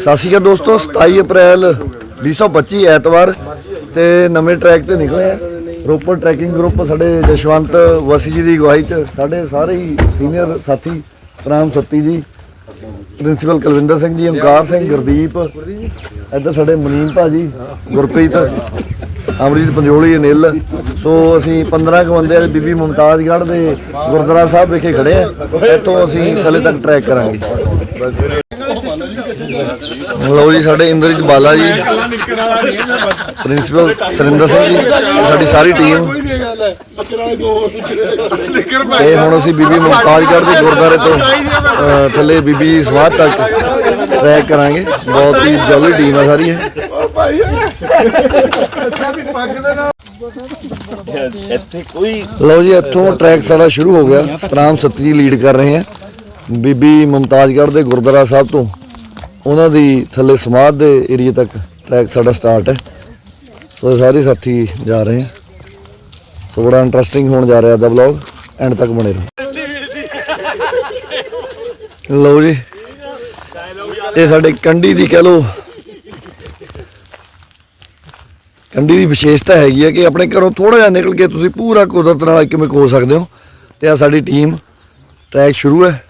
ਸਤਿ ਸ਼੍ਰੀ ਅਕਾਲ ਦੋਸਤੋ 27 ਅਪ੍ਰੈਲ 2025 ਐਤਵਾਰ ਤੇ ਨਵੇਂ ਟਰੈਕ ਤੇ ਨਿਕਲੇ ਆ। ਰੋਪੜ ਟਰੈਕਿੰਗ ਗਰੁੱਪ ਸਾਡੇ ਜਸ਼ਵੰਤ ਵਸੀ ਜੀ ਦੀ ਅਗਵਾਈ ਚ, ਸਾਡੇ ਸਾਰੇ ਹੀ ਸੀਨੀਅਰ ਸਾਥੀ ਪ੍ਰਾਮ ਸੱਤੀ ਜੀ ਪ੍ਰਿੰਸੀਪਲ ਕੁਲਵਿੰਦਰ ਸਿੰਘ ਜੀ, ਓਮਕਾਰ ਸਿੰਘ, ਗੁਰਦੀਪ, ਇੱਧਰ ਸਾਡੇ ਮਨੀਮ ਭਾਜੀ, ਗੁਰਪ੍ਰੀਤ, ਅਮਰੀਤ ਪੰਜੋਲੀ, ਅਨਿਲ। ਸੋ ਅਸੀਂ 15 ਕੁ ਬੰਦੇ ਅੱਜ ਬੀਬੀ ਮੁਮਤਾਜ਼ਗੜ੍ਹ ਦੇ ਗੁਰਦੁਆਰਾ ਸਾਹਿਬ ਵਿਖੇ ਖੜੇ ਆ। ਇੱਥੋਂ ਅਸੀਂ ਥੱਲੇ ਤੱਕ ਟਰੈਕ ਕਰਾਂਗੇ। ਲਓ ਜੀ, ਸਾਡੇ ਇੰਦਰਜੀਤ ਬਾਲਾ ਜੀ, ਪ੍ਰਿੰਸੀਪਲ ਸਰਿੰਦਰ ਸਿੰਘ ਜੀ, ਸਾਡੀ ਸਾਰੀ ਟੀਮ ਤੇ ਹੁਣ ਅਸੀਂ ਬੀਬੀ ਮੁਮਤਾਜ਼ਗੜ੍ਹ ਦੇ ਗੁਰਦੁਆਰੇ ਤੋਂ ਥੱਲੇ ਬੀਬੀ ਦੀ ਸਮਾਧ ਤੱਕ ਟਰੈਕ ਕਰਾਂਗੇ। ਬਹੁਤ ਹੀ ਜਲਦੀ ਟੀਮ ਹੈ ਸਾਰੀ ਇਹ। ਲਓ ਜੀ, ਇੱਥੋਂ ਟਰੈਕ ਸਾਡਾ ਸ਼ੁਰੂ ਹੋ ਗਿਆ। ਸਤਨਾਮ ਸੱਤੀ ਜੀ ਲੀਡ ਕਰ ਰਹੇ ਹੈ ਬੀਬੀ ਮੁਮਤਾਜ਼ਗੜ੍ਹ ਦੇ ਗੁਰਦੁਆਰਾ ਸਾਹਿਬ ਤੋਂ। ਉਹਨਾਂ ਦੀ ਥੱਲੇ ਸਮਾਧ ਦੇ ਏਰੀਆ ਤੱਕ ਟਰੈਕ ਸਾਡਾ ਸਟਾਰਟ ਹੈ। ਸੋ ਸਾਰੇ ਸਾਥੀ ਜਾ ਰਹੇ ਹੈ ਸੋ ਬੜਾ ਇੰਟਰਸਟਿੰਗ ਹੋਣ ਜਾ ਰਿਹਾ ਦਾ ਵਲੌਗ ਐਂਡ ਤੱਕ ਬਣੇ ਰਹੋ। ਲਓ ਜੀ, ਇਹ ਸਾਡੇ ਕੰਡੀ ਦੀ ਕਹਿ ਲਓ ਕੰਡੀ ਦੀ ਵਿਸ਼ੇਸ਼ਤਾ ਹੈਗੀ ਹੈ ਕਿ ਆਪਣੇ ਘਰੋਂ ਥੋੜਾ ਜਿਹਾ ਨਿਕਲ ਕੇ ਤੁਸੀਂ ਪੂਰਾ ਕੁਦਰਤ ਨਾਲ ਕਿਵੇਂ ਹੋ ਸਕਦੇ ਹੋ। ਤੇ ਆ ਸਾਡੀ ਟੀਮ ਟਰੈਕ ਸ਼ੁਰੂ ਹੈ।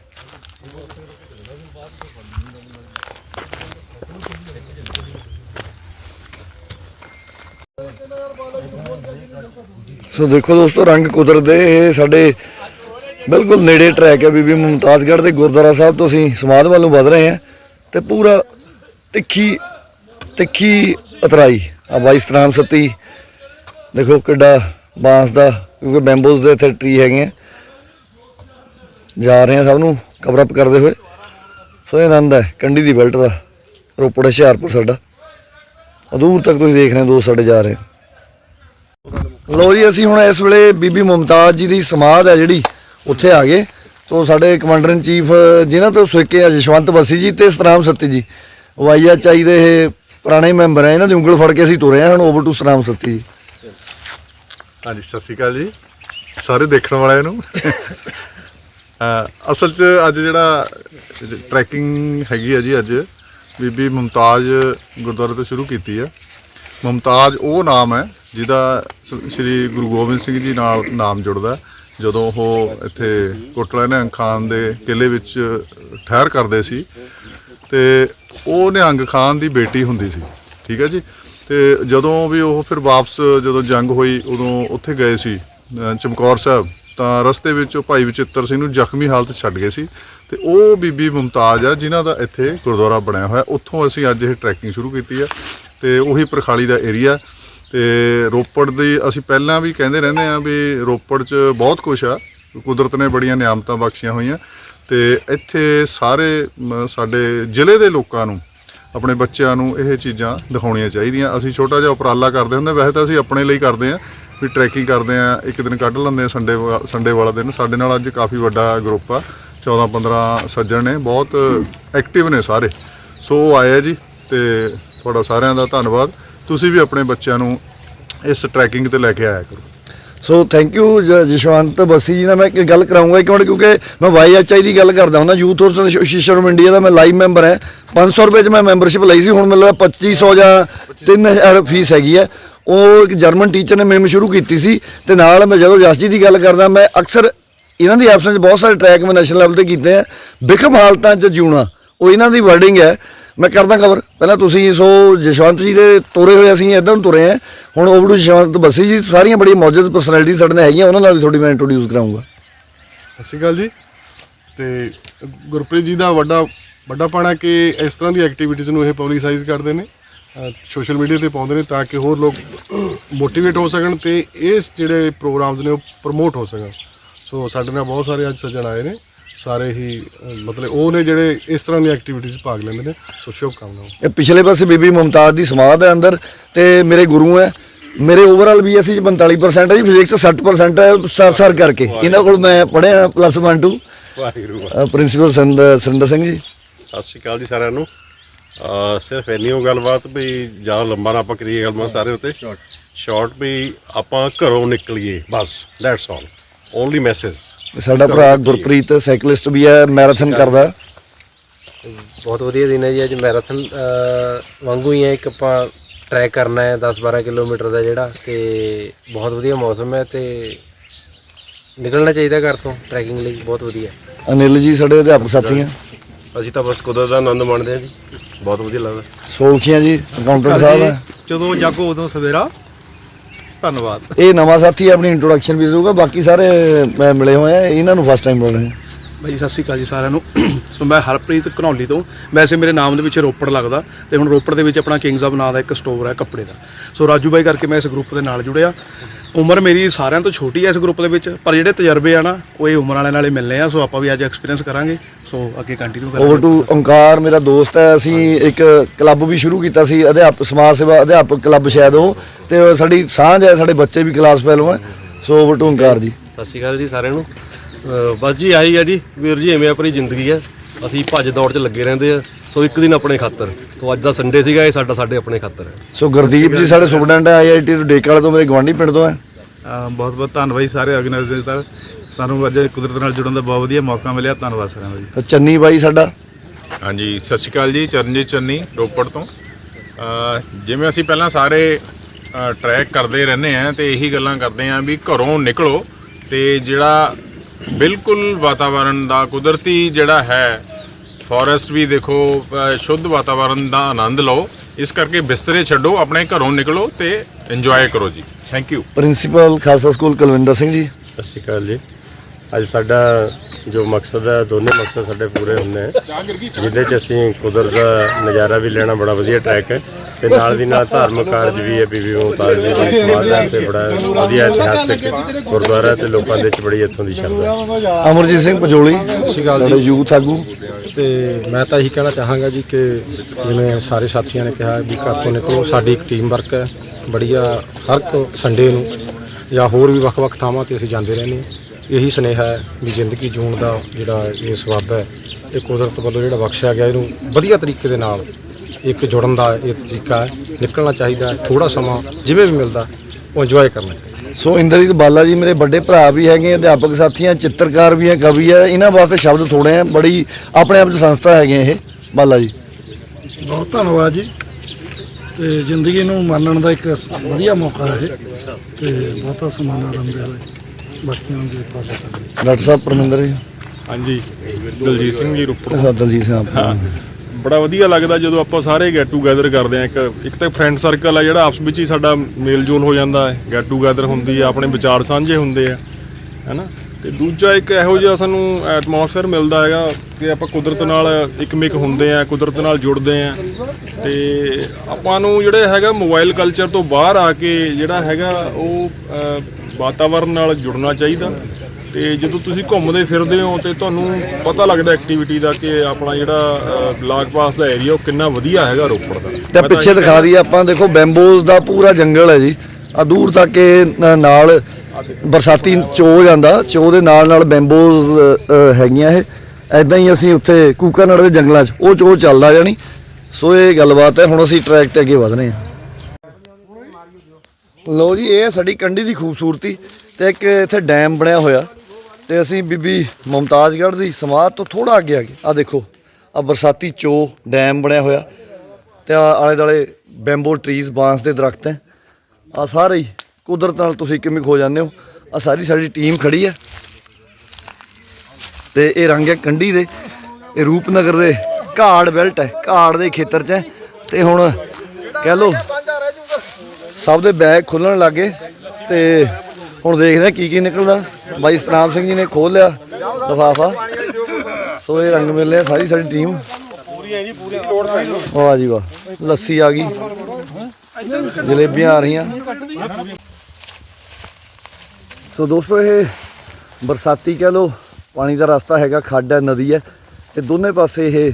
ਸੋ ਦੇਖੋ ਦੋਸਤੋ, ਰੰਗ ਕੁਦਰਤ ਦੇ ਇਹ ਸਾਡੇ ਬਿਲਕੁਲ ਨੇੜੇ ਟਰੈਕ ਹੈ ਬੀਬੀ ਮੁਮਤਾਜ਼ਗੜ੍ਹ ਦੇ ਗੁਰਦੁਆਰਾ ਸਾਹਿਬ ਤੋਂ ਅਸੀਂ ਸਮਾਧ ਵੱਲ ਨੂੰ ਵਧ ਰਹੇ ਹਾਂ ਤੇ ਪੂਰਾ ਤਿੱਖੀ ਤਿੱਖੀ ਅਤਰਾਈ, ਆ ਬਾਈ ਸਤਨਾਮ ਸੱਤੀ। ਦੇਖੋ ਕਿੱਡਾ ਬਾਂਸ ਦਾ, ਕਿਉਂਕਿ ਬੈਂਬੂਸ ਦੇ ਇੱਥੇ ਟਰੀ ਹੈਗੇ ਆ। ਜਾ ਰਹੇ ਆ ਸਭ ਨੂੰ ਕਵਰ ਅਪ ਕਰਦੇ ਹੋਏ। ਸੋ ਇਹ ਆਨੰਦ ਹੈ ਕੰਡੀ ਦੀ ਬੈਲਟ ਦਾ ਰੋਪੜ ਹੁਸ਼ਿਆਰਪੁਰ ਸਾਡਾ। ਉਹ ਤੱਕ ਤੁਸੀਂ ਦੇਖ ਰਹੇ ਹੋ ਦੋਸਤ ਸਾਡੇ ਜਾ ਰਹੇ। ਲੋ ਜੀ, ਅਸੀਂ ਹੁਣ ਇਸ ਵੇਲੇ ਬੀਬੀ ਮੁਮਤਾਜ਼ ਜੀ ਦੀ ਸਮਾਧ ਹੈ ਜਿਹੜੀ, ਉੱਥੇ ਆ ਗਏ। ਤੋਂ ਸਾਡੇ ਕਮਾਂਡਰ ਇਨ ਚੀਫ ਜਿਨ੍ਹਾਂ ਤੋਂ ਸਿੱਕੇ ਆ ਜਸ਼ਵੰਤ ਬਸੀ ਜੀ ਤੇ ਸਤਨਾਮ ਸੱਤੀ ਜੀ। ਵਾਈਆ ਚਾਈ ਦੇ ਇਹ ਪੁਰਾਣੇ ਮੈਂਬਰ ਆ ਇਹਨਾਂ ਦੀ ਉਂਗਲ ਫੜ ਕੇ ਅਸੀਂ ਤੁਰੇ ਆ ਹੁਣ ਓਵਰ ਟੂ ਸਤਨਾਮ ਸੱਤੀ ਜੀ। ਹਾਂਜੀ, ਸਤਿ ਸ਼੍ਰੀ ਅਕਾਲ ਜੀ। ਸਾਰੇ ਦੇਖਣ ਵਾਲਿਆਂ ਨੂੰ। ਅਸਲ 'ਚ ਅੱਜ ਜਿਹੜਾ ਟਰੈਕਿੰਗ ਹੈਗੀ ਆ ਜੀ ਅੱਜ, ਬੀਬੀ ਮੁਮਤਾਜ਼ ਗੁਰਦੁਆਰੇ ਤੋਂ ਸ਼ੁਰੂ ਕੀਤੀ ਆ ਮੁਮਤਾਜ਼, ਉਹ ਨਾਮ ਹੈ ਜਿਹਦਾ ਸ- ਸ੍ਰੀ ਗੁਰੂ ਗੋਬਿੰਦ ਸਿੰਘ ਜੀ ਨਾਲ ਨਾਮ ਜੁੜਦਾ ਜਦੋਂ ਉਹ ਇੱਥੇ ਕੋਟਲਾ ਨਿਹੰਗ ਖਾਨ ਦੇ ਕਿਲੇ ਵਿੱਚ ਠਹਿਰ ਕਰਦੇ ਸੀ ਤੇ ਉਹ ਨਿਹੰਗ ਖਾਨ ਦੀ ਬੇਟੀ ਹੁੰਦੀ ਸੀ, ਠੀਕ ਹੈ ਜੀ? ਤੇ ਜਦੋਂ ਵੀ ਉਹ ਫਿਰ ਵਾਪਸ ਜਦੋਂ ਜੰਗ ਹੋਈ, ਉਦੋਂ ਉੱਥੇ ਗਏ ਸੀ ਚਮਕੌਰ ਸਾਹਿਬ, ਤਾਂ ਰਸਤੇ ਵਿੱਚ ਉਹ ਭਾਈ ਵਿਚਿੱਤਰ ਸਿੰਘ ਨੂੰ ਜ਼ਖਮੀ ਹਾਲਤ ਛੱਡ ਗਏ ਸੀ ਤੇ ਉਹ ਬੀਬੀ ਮੁਮਤਾਜ਼ ਆ, ਜਿਨ੍ਹਾਂ ਦਾ ਇੱਥੇ ਗੁਰਦੁਆਰਾ ਬਣਿਆ ਹੋਇਆ। ਉੱਥੋਂ ਅਸੀਂ ਅੱਜ ਇਹ ਟਰੈਕਿੰਗ ਸ਼ੁਰੂ ਕੀਤੀ ਹੈ ਤੇ ਉਹੀ ਪਰਖਾਲੀ ਦਾ ਏਰੀਆ ਤੇ ਰੋਪੜ ਦੀ ਅਸੀਂ ਪਹਿਲਾਂ ਵੀ ਕਹਿੰਦੇ ਰਹਿੰਦੇ ਆ ਵੀ ਰੋਪੜ 'ਚ ਬਹੁਤ ਕੁਝ ਆ। ਕੁਦਰਤ ਨੇ ਬੜੀਆਂ ਨਿਆਮਤਾਂ ਬਖਸ਼ੀਆਂ ਹੋਈਆਂ। ਤੇ ਇੱਥੇ ਸਾਰੇ ਮ, ਸਾਡੇ ਜ਼ਿਲ੍ਹੇ ਦੇ ਲੋਕਾਂ ਨੂੰ ਆਪਣੇ ਬੱਚਿਆਂ ਨੂੰ ਇਹ ਚੀਜ਼ਾਂ ਦਿਖਾਉਣੀਆਂ ਚਾਹੀਦੀਆਂ। ਅਸੀਂ ਛੋਟਾ ਜਿਹਾ ਉਪਰਾਲਾ ਕਰਦੇ ਹੁੰਦੇ ਵੈਸੇ ਤਾਂ ਅਸੀਂ ਆਪਣੇ ਲਈ ਕਰਦੇ ਆ ਵੀ ਟਰੈਕਿੰਗ ਕਰਦੇ ਆ ਇੱਕ ਦਿਨ ਕੱਢ ਲੈਂਦੇ ਆ ਸੰਡੇ ਸੰਡੇ ਵਾਲਾ ਦਿਨ। ਸਾਡੇ ਨਾਲ ਅੱਜ ਕਾਫੀ ਵੱਡਾ ਗਰੁੱਪ ਆ। 14 15 ਸੱਜਣ ਨੇ ਬਹੁਤ ਐਕਟਿਵ ਨੇ ਸਾਰੇ। ਸੋ ਉਹ ਆਏ ਆ ਜੀ ਤੇ ਤੁਹਾਡਾ ਸਾਰਿਆਂ ਦਾ ਧੰਨਵਾਦ। ਤੁਸੀਂ ਵੀ ਆਪਣੇ ਬੱਚਿਆਂ ਨੂੰ ਇਸ ਟਰੈਕਿੰਗ ਤੇ ਲੈ ਕੇ ਆਇਆ ਕਰੋ। So thank you Jashwant Bassi ji ਨਾਲ ਮੈਂ ਇੱਕ ਗੱਲ ਕਰਾਉਂਗਾ ਇੱਕ ਕਿਉਂਕਿ ਮੈਂ ਵਾਈਐਚਆਈ ਦੀ ਗੱਲ ਕਰਦਾ ਹੁੰਦਾ youth organisation association of India ਦਾ ਮੈਂ ਲਾਈਵ ਮੈਂਬਰ ਹਾਂ। 500 ਰੁਪਏ 'ਚ ਮੈਂ ਮੈਂਬਰਸ਼ਿਪ ਲਈ ਸੀ, ਹੁਣ ਮੈਨੂੰ ਲੱਗਦਾ 2500 ਜਾਂ 3000 ਫੀਸ ਹੈਗੀ ਹੈ। ਉਹ ਇੱਕ ਜਰਮਨ ਟੀਚਰ ਨੇ ਮੈਨੂੰ ਸ਼ੁਰੂ ਕੀਤੀ ਸੀ, ਤੇ ਨਾਲ ਮੈਂ ਜਦੋਂ ਜਸ ਜੀ ਦੀ ਗੱਲ ਕਰਦਾ, ਮੈਂ ਅਕਸਰ ਇਹਨਾਂ ਦੀ ਐਬਸੈਂਸ ਬਹੁਤ ਸਾਰੇ ਟਰੈਕ ਮੈਂ ਨੈਸ਼ਨਲ ਲੈਵਲ ਤੇ ਕੀਤੇ ਆ। ਬਿਖਮ ਹਾਲਤਾਂ 'ਚ ਜਿਉਣਾ, ਉਹ ਇਹਨਾਂ ਦੀ ਵਰਡਿੰਗ ਹੈ। ਮੈਂ ਕਰਦਾ ਕਵਰ ਪਹਿਲਾਂ ਤੁਸੀਂ ਸੋ ਜਸ਼ਵੰਤ ਜੀ ਦੇ ਤੋਰੇ ਹੋਏ ਅਸੀਂ ਇੱਧਰ ਨੂੰ ਤੁਰੇ ਆ। ਹੁਣ ਓਵਰ ਜਸ਼ਵੰਤ ਬੱਸੀ ਜੀ, ਸਾਰੀਆਂ ਬੜੀਆਂ ਮੌਜੂਦ ਪਰਸਨੈਲਿਟੀ ਸਾਡੇ ਨਾਲ ਹੈਗੀਆਂ, ਉਹਨਾਂ ਨਾਲ ਵੀ ਥੋੜੀ ਮੈਂ ਇੰਟਰੋਡਿਊਸ ਕਰਾਉਂਗਾ। ਸਤਿ ਸ਼੍ਰੀ ਅਕਾਲ ਜੀ। ਤੇ ਗੁਰਪ੍ਰੀਤ ਜੀ ਦਾ ਵੱਡਾ ਵੱਡਾ ਪਾਣਾ ਕਿ ਇਸ ਤਰ੍ਹਾਂ ਦੀ ਐਕਟੀਵਿਟੀਜ਼ ਨੂੰ ਇਹ ਪਬਲਿਸਾਈਜ਼ ਕਰਦੇ ਨੇ ਸੋਸ਼ਲ ਮੀਡੀਆ ਤੇ ਪਾਉਂਦੇ ਨੇ ਤਾਂ ਕਿ ਹੋਰ ਲੋਕ ਮੋਟੀਵੇਟ ਹੋ ਸਕਣ ਤੇ ਇਸ ਜਿਹੜੇ ਪ੍ਰੋਗਰਾਮਸ ਨੇ ਉਹ ਪ੍ਰਮੋਟ ਹੋ ਸਕਣ। ਸੋ ਸਾਡੇ ਨਾਲ ਬਹੁਤ ਸਾਰੇ ਅੱਜ ਸੱਜਣ ਆਏ ਨੇ। ਸਾਰੇ ਹੀ ਅਹ, ਮਤਲਬ ਉਹ ਨੇ ਜਿਹੜੇ ਇਸ ਤਰ੍ਹਾਂ ਦੀ ਐਕਟੀਵਿਟੀਜ਼ ਭਾਗ ਲੈਂਦੇ ਨੇ ਸੋ ਸ਼ੁਭ ਕਾਮਨਾਵਾਂ ਇਹ ਪਿਛਲੇ ਪਾਸੇ ਬੀਬੀ ਮੁਮਤਾਜ਼ ਦੀ ਸਮਾਧ ਹੈ ਅੰਦਰ ਤੇ ਮੇਰੇ ਗੁਰੂ ਹੈ। ਮੇਰੇ ਓਵਰਆਲ ਬੀਐਸਸੀ ਚ 45% ਹੈ ਜੀ ਫਿਜ਼ਿਕਸ 60% ਹੈ ਸਰ ਸਰ ਕਰਕੇ। ਇਹਨਾਂ ਕੋਲ ਮੈਂ ਪੜ੍ਹਿਆ ਪਲੱਸ 1 2 ਵਾਹਿਗੁਰੂ। ਪ੍ਰਿੰਸੀਪਲ ਸਿੰਦਰ ਸਿੰਘ ਜੀ। ਸਤਿ ਸ਼੍ਰੀ ਅਕਾਲ ਜੀ ਸਾਰਿਆਂ ਨੂੰ। ਅਹ ਸਿਰਫ ਇੰਨੀ ਉਹ ਗੱਲਬਾਤ ਵੀ ਜ਼ਿਆਦਾ ਲੰਬਾ ਨਾ ਆਪਾਂ ਕਰੀਏ ਗੱਲਬਾਤ ਸਾਰੇ ਉੱਤੇ। ਸ਼ਾਰਟ ਵੀ ਆਪਾਂ ਘਰੋਂ ਨਿਕਲੀਏ ਬਸ ਦੈਟਸ ਆਲ ਓਨਲੀ ਮੈਸੇਜ ਸਾਡਾ ਭਰਾ ਗੁਰਪ੍ਰੀਤ ਸਾਈਕਲਿਸਟ ਵੀ ਹੈ ਮੈਰਾਥਨ ਕਰਦਾ। ਬਹੁਤ ਵਧੀਆ ਦਿਨ ਹੈ ਜੀ ਅੱਜ ਮੈਰਾਥਨ ਵਾਂਗੂ ਹੀ ਹੈ ਇੱਕ ਆਪਾਂ ਟਰੈਕ ਕਰਨਾ ਹੈ 10-12 ਕਿਲੋਮੀਟਰ ਦਾ ਜਿਹੜਾ ਤੇ ਬਹੁਤ ਵਧੀਆ ਮੌਸਮ ਹੈ ਤੇ ਨਿਕਲਣਾ ਚਾਹੀਦਾ ਘਰ ਤੋਂ ਟਰੈਕਿੰਗ ਲਈ ਬਹੁਤ ਵਧੀਆ। ਅਨਿਲ ਜੀ ਸਾਡੇ ਅਧਿਆਪਕ ਸਾਥੀ ਆ ਅਸੀਂ ਤਾਂ ਬਸ ਕੁਦਰਤ ਦਾ ਆਨੰਦ ਮਾਣਦੇ ਹਾਂ ਜੀ ਬਹੁਤ ਵਧੀਆ ਲੱਗਦਾ। ਸੋਲਖੀਆਂ ਜੀ ਅਕਾਊਂਟੈਂਟ ਸਾਹਿਬ ਆ ਜਦੋਂ ਜਾਗੋ ਉਦੋਂ ਸਵੇਰਾ ਧੰਨਵਾਦ। ਇਹ ਨਵਾਂ ਸਾਥੀ ਆਪਣੀ ਇੰਟਰੋਡਕਸ਼ਨ ਵੀ ਦੇਊਗਾ ਬਾਕੀ ਸਾਰੇ ਮੈਂ ਮਿਲੇ ਹੋਏ ਆ ਇਹਨਾਂ ਨੂੰ ਫਸਟ ਟਾਈਮ ਮਿਲ ਰਹੇ ਆ। ਬਾਈ ਸਤਿ ਸ਼੍ਰੀ ਅਕਾਲ ਜੀ ਸਾਰਿਆਂ ਨੂੰ। ਸੋ ਮੈਂ ਹਰਪ੍ਰੀਤ ਘਨੌਲੀ ਤੋਂ ਵੈਸੇ ਮੇਰੇ ਨਾਮ ਦੇ ਵਿੱਚ ਰੋਪੜ ਲੱਗਦਾ ਤੇ ਹੁਣ ਰੋਪੜ ਦੇ ਵਿੱਚ ਆਪਣਾ ਕਿੰਗਸ ਆਫ ਨਾਂ ਦਾ ਇੱਕ ਸਟੋਰ ਹੈ ਕੱਪੜੇ ਦਾ। ਸੋ ਰਾਜੂ ਬਾਈ ਕਰਕੇ ਮੈਂ ਇਸ ਗਰੁੱਪ ਦੇ ਨਾਲ ਜੁੜਿਆ। ਉਮਰ ਮੇਰੀ ਸਾਰਿਆਂ ਤੋਂ ਛੋਟੀ ਹੈ ਇਸ ਗਰੁੱਪ ਦੇ ਵਿੱਚ ਪਰ ਜਿਹੜੇ ਤਜਰਬੇ ਆ ਨਾ ਉਹ ਇਹ ਉਮਰ ਵਾਲਿਆਂ ਨਾਲ ਹੀ ਮਿਲਨੇ ਆ ਸੋ ਆਪਾਂ ਵੀ ਅੱਜ ਐਕਸਪੀਰੀਅੰਸ ਕਰਾਂਗੇ। ਸੋ ਅੱਗੇ ਕੰਟੀਨਿਊ ਓਵਰ ਕਰਾਂਗੇ ਟੂ ਓਂਕਾਰ ਮੇਰਾ ਦੋਸਤ ਹੈ। ਅਸੀਂ ਇੱਕ ਕਲੱਬ ਵੀ ਸ਼ੁਰੂ ਕੀਤਾ ਸੀ ਅਧਿਆਪਕ ਸਮਾਜ ਸੇਵਾ ਅਧਿਆਪਕ ਕਲੱਬ ਸ਼ਾਇਦ ਉਹ। ਤੇ ਸਾਡੀ ਸਾਂਝ ਹੈ ਸਾਡੇ ਬੱਚੇ ਵੀ ਕਲਾਸ ਫੈਲੋ ਹੈ। ਸੋ ਓਵਰ ਟੂ ਓਂਕਾਰ ਜੀ। ਸਤਿ ਸ਼੍ਰੀ ਅਕਾਲ ਜੀ ਸਾਰਿਆਂ ਨੂੰ। ਬਸ ਜੀ ਆਈ ਆ ਜੀ ਵੀਰ ਜੀ ਐਵੇਂ ਆਪਣੀ ਜ਼ਿੰਦਗੀ ਆ ਅਸੀਂ ਭੱਜ ਦੌੜ 'ਚ ਲੱਗੇ ਰਹਿੰਦੇ ਆ। ਸੋ ਇੱਕ ਦਿਨ ਆਪਣੇ ਖਾਤਰ। ਤੋਂ ਅੱਜ ਦਾ ਸੰਡੇ ਸੀਗਾ ਇਹ ਸਾਡਾ ਸਾਡੇ ਆਪਣੇ ਖਾਤਰ ਹੈ। ਸੋ ਗੁਰਦੀਪ ਜੀ ਸਾਡੇ ਸੁਪਰਡੈਂਟ ਹੈ ਆਈਆਈਟੀ ਤੋਂ ਡੇਕਾਲੇ ਤੋਂ ਮੇਰੇ ਗਵਾਂਢੀ ਪਿੰਡ ਤੋਂ ਹੈ। ਬਹੁਤ ਬਹੁਤ ਧੰਨਵਾਦ ਸਾਰੇ ਆਰਗੇਨਾਈਜ਼ਰ ਦਾ। ਸਾਨੂੰ ਅੱਜ ਕੁਦਰਤ ਨਾਲ ਜੁੜਨ ਦਾ ਬਹੁਤ ਵਧੀਆ ਮੌਕਾ ਮਿਲਿਆ ਧੰਨਵਾਦ ਸਾਰਿਆਂ ਦਾ ਜੀ। ਤੇ ਚੰਨੀ ਬਾਈ ਸਾਡਾ। ਹਾਂਜੀ ਸਤਿ ਸ਼੍ਰੀ ਅਕਾਲ ਜੀ ਚਰਨਜੀਤ ਚੰਨੀ ਰੋਪੜ ਤੋਂ। ਅ, ਜਿਵੇਂ ਅਸੀਂ ਪਹਿਲਾਂ ਸਾਰੇ ਟਰੈਕ ਕਰਦੇ ਰਹਿੰਦੇ ਆ ਤੇ ਇਹੀ ਗੱਲਾਂ ਕਰਦੇ ਆ ਵੀ ਘਰੋਂ ਨਿਕਲੋ ਤੇ ਜਿਹੜਾ ਬਿਲਕੁਲ ਵਾਤਾਵਰਣ ਦਾ ਕੁਦਰਤੀ ਜਿਹੜਾ ਹੈ ਫੋਰੈਸਟ ਵੀ ਦੇਖੋ ਅ, ਸ਼ੁੱਧ ਵਾਤਾਵਰਣ ਦਾ ਆਨੰਦ ਲਓ ਇਸ ਕਰਕੇ ਬਿਸਤਰੇ ਛੱਡੋ ਆਪਣੇ ਘਰੋਂ ਨਿਕਲੋ ਤੇ ਇੰਜੋਏ ਕਰੋ ਜੀ। Thank you principal Khalsa school Kulwinder Singh ji. ਸਤਿ ਸ਼੍ਰੀ ਅਕਾਲ ਜੀ। ਅੱਜ ਸਾਡਾ ਜੋ ਮਕਸਦ ਹੈ ਦੋਨੇ ਮਕਸਦ ਸਾਡੇ ਪੂਰੇ ਹੁੰਦੇ ਹੈ। ਜਿਹਦੇ 'ਚ ਅਸੀਂ ਕੁਦਰਤ ਦਾ ਨਜ਼ਾਰਾ ਵੀ ਲੈਣਾ ਬੜਾ ਵਧੀਆ ਟਰੈਕ ਹੈ। ਤੇ ਨਾਲ ਦੀ ਨਾਲ ਧਾਰਮਿਕ ਕਾਰਜ ਵੀ ਹੈ ਬੀਬੀ ਮੁਮਤਾਜ਼ ਜੀ ਦੀ ਸਮਾਧ ਹੈ ਤੇ ਬੜਾ ਵਧੀਆ ਇਤਿਹਾਸਕ ਗੁਰਦੁਆਰਾ ਤੇ ਲੋਕਾਂ ਦੇ ਵਿੱਚ ਬੜੀ ਇੱਥੋਂ ਦੀ ਸ਼ਰਧਾ ਅਮਰਜੀਤ ਸਿੰਘ ਪਜੋਲੀ ਸਾਡੇ ਯੂਥ ਆਗੂ। ਤੇ ਮੈਂ ਤਾਂ ਇਹੀ ਕਹਿਣਾ ਚਾਹਾਂਗਾ ਜੀ ਕਿ ਜਿਵੇਂ ਸਾਰੇ ਸਾਥੀਆਂ ਨੇ ਕਿਹਾ ਵੀ ਘਰ ਤੋਂ ਨਿਕਲੋ ਸਾਡੀ ਇੱਕ ਟੀਮ ਵਰਕ ਹੈ। ਬੜੀਆ ਹਰ ਇੱਕ ਸੰਡੇ ਨੂੰ ਜਾਂ ਹੋਰ ਵੀ ਵੱਖ-ਵੱਖ ਥਾਵਾਂ ਤੇ ਅਸੀਂ ਜਾਂਦੇ ਰਹਿੰਦੇ ਹਾਂ। ਇਹੀ ਸੁਨੇਹਾ ਹੈ ਵੀ ਜ਼ਿੰਦਗੀ ਜੂਣ ਦਾ ਜਿਹੜਾ ਇਹ ਸਬੱਬ ਹੈ ਇਹ ਕੁਦਰਤ ਵੱਲੋਂ ਜਿਹੜਾ ਬਖਸ਼ਿਆ ਗਿਆ ਇਹਨੂੰ ਵਧੀਆ ਤਰੀਕੇ ਦੇ ਨਾਲ ਇੱਕ ਜੁੜਨ ਦਾ ਇਹ ਤਰੀਕਾ ਹੈ ਨਿਕਲਣਾ ਚਾਹੀਦਾ ਥੋੜਾ ਸਮਾਂ ਜਿਵੇਂ ਵੀ ਮਿਲਦਾ ਉਹ ਇੰਜੋਏ ਕਰਨਾ ਚਾਹੀਦਾ। ਸੋ ਇੰਦਰਜੀਤ ਬਾਲਾ ਜੀ ਮੇਰੇ ਵੱਡੇ ਭਰਾ ਵੀ ਹੈਗੇ ਅਧਿਆਪਕ ਸਾਥੀਆਂ ਚਿੱਤਰਕਾਰ ਵੀ ਹੈ ਕਵੀ ਹੈ ਇਹਨਾਂ ਵਾਸਤੇ ਸ਼ਬਦ ਥੋੜੇ ਆ ਬੜੀ ਆਪਣੇ ਆਪ ਚ ਸੰਸਥਾ ਹੈਗੇ ਇਹ। ਬਾਲਾ ਜੀ। ਬਹੁਤ ਧੰਨਵਾਦ ਜੀ। ਤੇ ਜ਼ਿੰਦਗੀ ਨੂੰ ਮਾਣਨ ਦਾ ਇੱਕ ਵਧੀਆ ਮੌਕਾ ਹੈ ਤੇ ਬਹੁਤਾ ਸਮਾਂ ਨਾ ਰੰਦੇ ਨੂੰ ਦੇਖਭਾਲ ਡਾਕਟਰ ਸਾਹਿਬ ਪਰਮਿੰਦਰ ਜੀ। ਹਾਂਜੀ ਦਲਜੀਤ ਸਿੰਘ ਜੀ ਰੋਪੜ ਤੇ ਦਲਜੀਤ ਸਿੰਘ ਆਪਾਂ। ਬੜਾ ਵਧੀਆ ਲੱਗਦਾ ਜਦੋਂ ਆਪਾਂ ਸਾਰੇ ਗੈਟ ਟੂਗੇਦਰ ਕਰਦੇ ਆ ਇੱਕ ਇੱਕ ਤਾਂ ਫਰੈਂਡ ਸਰਕਲ ਆ ਜਿਹੜਾ ਆਪਸ ਵਿੱਚ ਹੀ ਸਾਡਾ ਮੇਲ ਜੋਲ ਹੋ ਜਾਂਦਾ ਹੈ। ਗੈਟ ਟੂਗੇਦਰ ਹੁੰਦੀ ਆ ਆਪਣੇ ਵਿਚਾਰ ਸਾਂਝੇ ਹੁੰਦੇ ਆ। ਹੈਨਾ? ਤੇ ਦੂਜਾ ਇੱਕ ਇਹੋ ਜਿਹਾ ਸਾਨੂੰ ਐਟਮੋਸਫੇਅਰ ਮਿਲਦਾ ਹੈਗਾ ਕਿ ਆਪਾਂ ਕੁਦਰਤ ਨਾਲ ਇਕਮਿਕ ਹੁੰਦੇ ਆ ਕੁਦਰਤ ਨਾਲ ਜੁੜਦੇ ਆ ਤੇ ਆਪਾਂ ਨੂੰ ਜਿਹੜੇ ਹੈਗਾ ਮੋਬਾਈਲ ਕਲਚਰ ਤੋਂ ਬਾਹਰ ਆ ਕੇ ਜਿਹੜਾ ਹੈਗਾ ਉਹ ਵਾਤਾਵਰਣ ਨਾਲ ਜੁੜਨਾ ਚਾਹੀਦਾ ਤੇ ਜਦੋਂ ਤੁਸੀਂ ਘੁੰਮਦੇ ਫਿਰਦੇ ਹੋ ਤੇ ਤੁਹਾਨੂੰ ਪਤਾ ਲੱਗਦਾ ਐਕਟੀਵਿਟੀ ਦਾ ਕਿ ਆਪਣਾ ਜਿਹੜਾ ਬਲਾਕ ਪਾਸ ਦਾ ਏਰੀਆ ਉਹ ਕਿੰਨਾ ਵਧੀਆ ਹੈਗਾ ਰੋਪੜ ਦਾ। ਤੇ ਪਿੱਛੇ ਦਿਖਾ ਦਈਏ ਆਪਾਂ ਦੇਖੋ ਬੈਂਬੋਜ਼ ਦਾ ਪੂਰਾ ਜੰਗਲ ਹੈ ਜੀ। ਆ ਦੂਰ ਤੱਕ ਇਹ ਨਾਲ ਬਰਸਾਤੀ ਚੋ ਜਾਂਦਾ ਚੋ ਦੇ ਨਾਲ ਨਾਲ ਬੈਂਬੋਜ਼ ਹੈਗੀਆਂ ਇਹ। ਐਦਾਂ ਹੀ ਅਸੀਂ ਉੱਥੇ ਕੂਕਾਨੜ ਦੇ ਜੰਗਲਾਂ 'ਚ ਉਹ ਚੋ ਚੱਲਦਾ ਜਾਣੀ। ਸੋ ਇਹ ਗੱਲਬਾਤ ਹੈ ਹੁਣ ਅਸੀਂ ਟਰੈਕ ਤੇ ਅੱਗੇ ਵਧ ਰਹੇ ਹਾਂ। ਲੋ ਜੀ, ਇਹ ਹੈ ਸਾਡੀ ਕੰਢੀ ਦੀ ਖੂਬਸੂਰਤੀ ਤੇ ਇੱਕ ਇੱਥੇ ਡੈਮ ਬਣਿਆ ਹੋਇਆ ਤੇ ਅਸੀਂ ਬੀਬੀ ਮੁਮਤਾਜ਼ਗੜ੍ਹ ਦੀ ਸਮਾਧ ਤੋਂ ਥੋੜਾ ਅੱਗੇ ਆ ਗਏ। ਆ ਦੇਖੋ ਆ ਬਰਸਾਤੀ ਚੋ ਡੈਮ ਬਣਿਆ ਹੋਇਆ ਤੇ ਆ ਆਲੇ ਦਾਲੇ ਬੈਂਬੋ ਟਰੀਜ਼, ਬਾਂਸ ਦੇ ਦਰਖਤ ਹੈ। ਆ ਸਾਰੇ ਹੀ ਕੁਦਰਤ ਨਾਲ ਤੁਸੀਂ ਕਿਵੇਂ ਖੋ ਜਾਂਦੇ ਹੋ। ਆ ਸਾਰੀ ਸਾਡੀ ਟੀਮ ਖੜੀ ਹੈ। ਤੇ ਇਹ ਰੰਗ ਹੈ ਕੰਢੀ ਦੇ। ਇਹ ਰੂਪਨਗਰ ਦੇ ਘਾੜ ਬੈਲਟ ਹੈ, ਘਾੜ ਦੇ ਖੇਤਰ 'ਚ ਹੈ। ਤੇ ਹੁਣ ਕਹਿ ਲੋ ਸਭ ਦੇ ਬੈਗ ਖੁੱਲਣ ਲੱਗੇ ਤੇ ਹੁਣ ਦੇਖਦੇ ਹਾਂ ਕੀ ਕੀ ਨਿਕਲਦਾ। ਬਾਈ ਸਤਨਾਮ ਸਿੰਘ ਜੀ ਨੇ ਖੋਲ ਲਿਆ ਲਫਾਫਾ। ਸੋ ਇਹ ਰੰਗ ਮਿਲ ਰਿਹਾ ਸਾਰੀ ਸਾਡੀ ਟੀਮ। ਵਾਹ ਜੀ ਵਾਹ, ਲੱਸੀ ਆ ਗਈ। ਜਲੇਬੀਆਂ ਆ ਰਹੀਆਂ। ਸੋ ਦੋਸਤੋ, ਇਹ ਬਰਸਾਤੀ ਕਹਿ ਲੋ ਪਾਣੀ ਦਾ ਰਸਤਾ ਹੈਗਾ, ਖੱਡ ਹੈ, ਨਦੀ ਹੈ। ਤੇ ਦੋਨੇ ਪਾਸੇ ਇਹ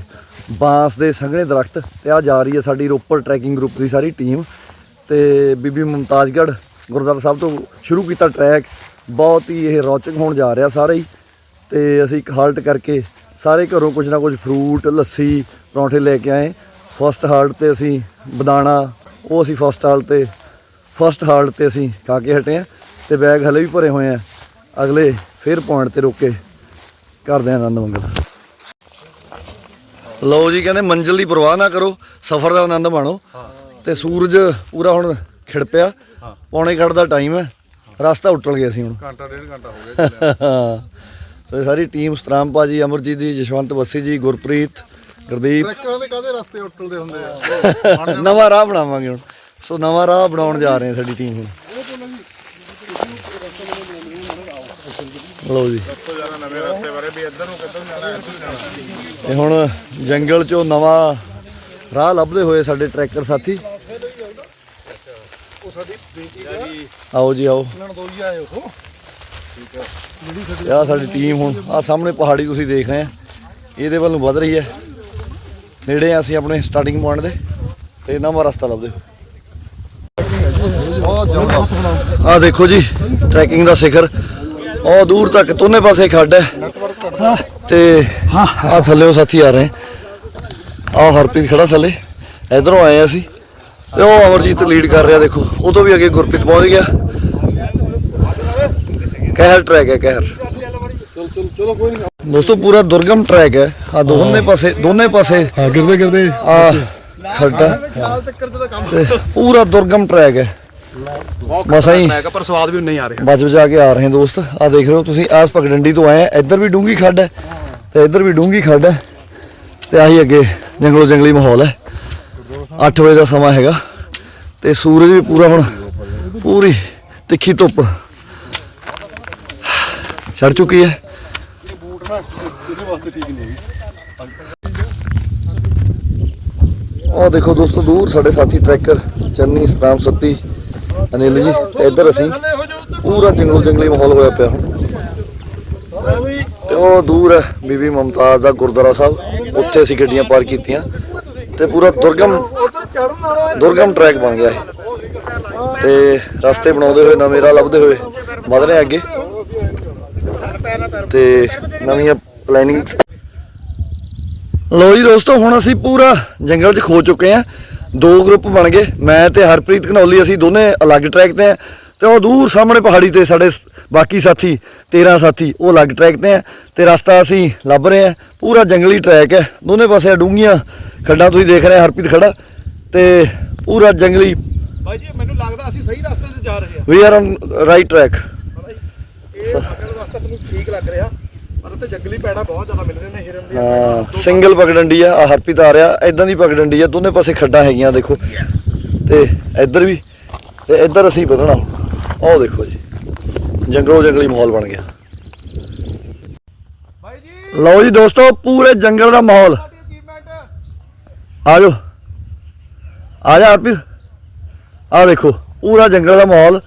ਬਾਂਸ ਦੇ ਸੰਘਣੇ ਦਰਖਤ ਤੇ ਆ ਜਾ ਰਹੀ ਹੈ ਸਾਡੀ ਰੋਪੜ ਟਰੈਕਿੰਗ ਗਰੁੱਪ ਦੀ ਸਾਰੀ ਟੀਮ। ਤੇ ਬੀਬੀ ਮੁਮਤਾਜ਼ਗੜ੍ਹ ਗੁਰਦੁਆਰਾ ਸਾਹਿਬ ਤੋਂ ਸ਼ੁਰੂ ਕੀਤਾ ਟਰੈਕ ਬਹੁਤ ਹੀ ਇਹ ਰੌਚਕ ਹੋਣ ਜਾ ਰਿਹਾ ਸਾਰੇ ਹੀ। ਤੇ ਅਸੀਂ ਇੱਕ ਹਾਲਟ ਕਰਕੇ ਸਾਰੇ ਘਰੋਂ ਕੁਝ ਨਾ ਕੁਝ ਫਰੂਟ ਲੱਸੀ, ਪਰੌਂਠੇ ਲੈ ਕੇ ਆਏ। ਫਸਟ ਹਾਲਟ ਤੇ ਅਸੀਂ ਬਦਾਣਾ ਉਹ ਅਸੀਂ ਫਸਟ ਹਾਲਟ ਤੇ ਫਸਟ ਹਾਲਟ ਤੇ ਅਸੀਂ ਖਾ ਕੇ ਹਟੇ ਆ ਤੇ ਬੈਗ ਹਲੇ ਵੀ ਭਰੇ ਹੋਏ ਆ। ਅਗਲੇ ਫਿਰ ਪੁਆਇੰਟ ਤੇ ਰੋਕ ਕੇ ਕਰਦੇ ਆ ਆਨੰਦ ਮੰਗਲ। ਲਓ ਜੀ, ਕਹਿੰਦੇ ਮੰਜ਼ਿਲ ਦੀ ਪਰਵਾਹ ਨਾ ਕਰੋ, ਸਫ਼ਰ ਦਾ ਆਨੰਦ ਮਾਣੋ। ਤੇ ਸੂਰਜ ਪੂਰਾ ਹੁਣ ਖਿੜ ਪਿਆ। ਪੌਣੇ ਖੜ ਦਾ ਟਾਈਮ ਹੈ। ਰਸਤਾ ਉੱਟਲ ਗਿਆ ਸੀ ਹੁਣ। ਘੰਟਾ ਡੇਢ ਘੰਟਾ ਹੋ ਗਿਆ ਤੇ ਸਾਰੀ ਟੀਮ ਸਤਰਾਮ ਭਾਜੀ ਅਮਰਜੀਤ ਜੀ ਜਸ਼ਵੰਤ ਬੱਸੀ ਜੀ ਗੁਰਪ੍ਰੀਤ ਗੁਰਦੀਪ। ਟਰੈਕਟਰਾਂ ਦੇ ਕਾਹਦੇ ਰਸਤੇ ਉੱਟਲਦੇ ਹੁੰਦੇ ਆ? ਨਵਾਂ ਰਾਹ ਬਣਾਵਾਂਗੇ ਹੁਣ। ਸੋ ਨਵਾਂ ਰਾਹ ਬਣਾਉਣ ਜਾ ਰਹੇ ਹਾਂ ਸਾਡੀ ਟੀਮ ਹੁਣ। ਲਓ ਜੀ। ਤੇ ਹੁਣ ਜੰਗਲ ਚੋਂ ਨਵਾਂ ਰਾਹ ਲੱਭਦੇ ਹੋਏ ਸਾਡੇ ਟਰੈਕਰ ਸਾਥੀ ਆਓ ਜੀ ਆਓ। ਆ। ਸਾਡੀ ਟੀਮ ਹੁਣ ਆ ਸਾਹਮਣੇ ਪਹਾੜੀ ਤੁਸੀਂ ਦੇਖ ਰਹੇ ਆ। ਇਹਦੇ ਵੱਲ ਨੂੰ ਵੱਧ ਰਹੀ ਹੈ। ਨੇੜੇ ਆ ਅਸੀਂ ਆਪਣੇ ਸਟਾਰਟਿੰਗ ਪੁਆਇੰਟ ਦੇ। ਤੇ ਨਵਾਂ ਰਸਤਾ ਲੱਭਦੇ ਆ ਦੇਖੋ ਜੀ ਟਰੈਕਿੰਗ ਦਾ ਸਿਖਰ। ਉਹ ਦੂਰ ਤੱਕ ਦੋਨੇ ਪਾਸੇ ਖੱਡ ਹੈ। ਤੇ ਆ ਥੱਲੇੋਂ ਸਾਥੀ ਆ ਰਹੇ। ਆ ਹਰਪ੍ਰੀਤ ਖੜਾ ਥੱਲੇ। ਇਧਰੋਂ ਆਏ ਅਸੀਂ। ਤੇ ਉਹ ਅਮਰਜੀਤ ਲੀਡ ਕਰ ਰਿਹਾ ਦੇਖੋ। ਉਹ ਤੋਂ ਵੀ ਅੱਗੇ ਗੁਰਪ੍ਰੀਤ ਪਹੁੰਚ ਗਿਆ। ਕਹਿਰ ਟਰੈਕ ਹੈ ਕਹਿਰ। ਦੋਸਤੋ ਪੂਰਾ ਦੁਰਗਮ ਟਰੈਕ ਹੈ। ਆ ਦੋਨੇ ਪਾਸੇ ਦੋਨੇ ਪਾਸੇ ਹਾਂ ਗਿਰਦੇ ਗਿਰਦੇ। ਆ ਖੱਡਾ। ਪੂਰਾ ਦੁਰਗਮ ਟਰੈਕ ਹੈ। ਮਸਾਂ ਹੀ ਮੈਂ ਕਿਹਾ ਪਰ ਸਵਾਦ ਵੀ ਨਹੀਂ ਆ ਰਿਹਾ। ਬਚ ਬਚਾ ਕੇ ਆ ਰਹੇ ਹਾਂ ਦੋਸਤ। ਆ ਦੇਖ ਰਹੇ ਹੋ ਤੁਸੀਂ ਆਸ ਪਗਡੰਡੀ ਤੋਂ ਆਏ ਆ। ਇੱਧਰ ਵੀ ਡੂੰਗੀ ਖੱਡ ਹੈ ਤੇ ਇੱਧਰ ਵੀ ਡੂੰਗੀ ਖੱਡ ਹੈ ਤੇ ਆਹੀ ਅੱਗੇ ਜੰਗਲੋ ਜੰਗਲੀ ਮਾਹੌਲ ਹੈ। 8 ਵਜੇ ਦਾ ਸਮਾਂ ਹੈਗਾ ਤੇ ਸੂਰਜ ਵੀ ਪੂਰਾ ਹੁਣ ਪੂਰੀ ਤਿੱਖੀ ਧੁੱਪ ਚੜ ਚੁੱਕੀ ਹੈ। ਉਹ ਦੇਖੋ ਦੋਸਤੋ, ਦੂਰ ਸਾਡੇ ਸਾਥੀ ਟਰੈਕਰ, ਚੰਨੀ ਸਤਰਾਮ ਸੱਤੀ, ਅਨਿਲ ਜੀ, ਤੇ ਇੱਧਰ ਅਸੀਂ ਪੂਰਾ ਜੰਗਲੋ ਜੰਗਲੀ ਮਾਹੌਲ ਹੋਇਆ ਪਿਆ ਹੁਣ। ਤੇ ਉਹ ਦੂਰ ਹੈ ਬੀਬੀ ਮਮਤਾਜ਼ ਦਾ ਗੁਰਦੁਆਰਾ ਸਾਹਿਬ, ਉੱਥੇ ਅਸੀਂ ਗੱਡੀਆਂ ਪਾਰਕ ਕੀਤੀਆਂ। ਤੇ ਪੂਰਾ ਦੁਰਗਮ ਦੁਰਗਮ ਟਰੈਕ ਬਣ ਗਿਆ ਇਹ। ਤੇ ਰਸਤੇ ਬਣਾਉਂਦੇ ਹੋਏ, ਨਵੇਂ ਰਾਹ ਲੱਭਦੇ ਹੋਏ ਵਧ ਰਹੇ ਅੱਗੇ। ਤੇ ਨਵੀਆਂ ਪਲੈਨਿੰਗ ਲੋ ਜੀ ਦੋਸਤੋ, ਹੁਣ ਅਸੀਂ ਪੂਰਾ ਜੰਗਲ 'ਚ ਖੋ ਚੁੱਕੇ ਆ ਦੋ ਗਰੁੱਪ ਬਣ ਗਏ। ਮੈਂ ਤੇ ਹਰਪ੍ਰੀਤ ਘਨੌਲੀ, ਅਸੀਂ ਦੋਨੇ ਅਲੱਗ ਟਰੈਕ ਤੇ ਆ ਤੇ ਉਹ ਦੂਰ ਸਾਹਮਣੇ ਪਹਾੜੀ ਤੇ ਸਾਡੇ ਬਾਕੀ ਸਾਥੀ 13 ਸਾਥੀ, ਉਹ ਅਲੱਗ ਟਰੈਕ ਤੇ ਆ ਤੇ ਰਸਤਾ ਅਸੀਂ ਲੱਭ ਰਹੇ ਆ ਪੂਰਾ ਜੰਗਲੀ ਟਰੈਕ ਹੈ। ਦੋਨੇ ਪਾਸੇ ਡੂੰਘੀਆਂ ਖੱਡਾਂ ਤੁਸੀਂ ਦੇਖ ਰਹੇ ਆ ਹਰਪ੍ਰੀਤ ਖੜਾ ਤੇ ਪੂਰਾ ਜੰਗਲੀ। ਬਾਈ ਜੀ ਮੈਨੂੰ ਲੱਗਦਾ ਅਸੀਂ ਸਹੀ ਰਸਤੇ ਤੇ ਜਾ ਰਹੇ we are on right track ਇਹ ਸਾਡਾ ਰਸਤਾ ਮੈਨੂੰ ਠੀਕ ਲੱਗ ਰਿਹਾ। ਪਰ ਉੱਤੇ ਜੰਗਲੀ ਪੈੜਾ ਬਹੁਤ ਜ਼ਿਆਦਾ ਮਿਲ ਰਹੇ ਨੇ ਹਿਰਨ ਦੇ ਹਾਂ ਸਿੰਗਲ ਪਗਡੰਡੀ ਆ ਆ ਹਰਪ੍ਰੀਤ ਆ ਰਿਹਾ ਇਦਾਂ ਦੀ ਪਗਡੰਡੀ ਆ ਦੋਨੇ ਪਾਸੇ ਖੱਡਾਂ ਹੈਗੀਆਂ ਦੇਖੋ। ਤੇ ਇੱਧਰ ਵੀ ਤੇ ਇੱਧਰ ਅਸੀਂ ਵਧਣਾ। ਉਹ ਦੇਖੋ ਜੀ ਜੰਗਲੋ ਜੰਗਲੀ ਮਾਹੌਲ ਬਣ ਗਿਆ। ਲਓ ਜੀ ਦੋਸਤੋ ਪੂਰੇ ਜੰਗਲ ਦਾ ਮਾਹੌਲ। ਆ ਜਾਓ ਆ ਜਾ ਹਰਪ੍ਰੀਤ ਆ ਦੇਖੋ ਪੂਰਾ ਜੰਗਲ ਦਾ ਮਾਹੌਲ।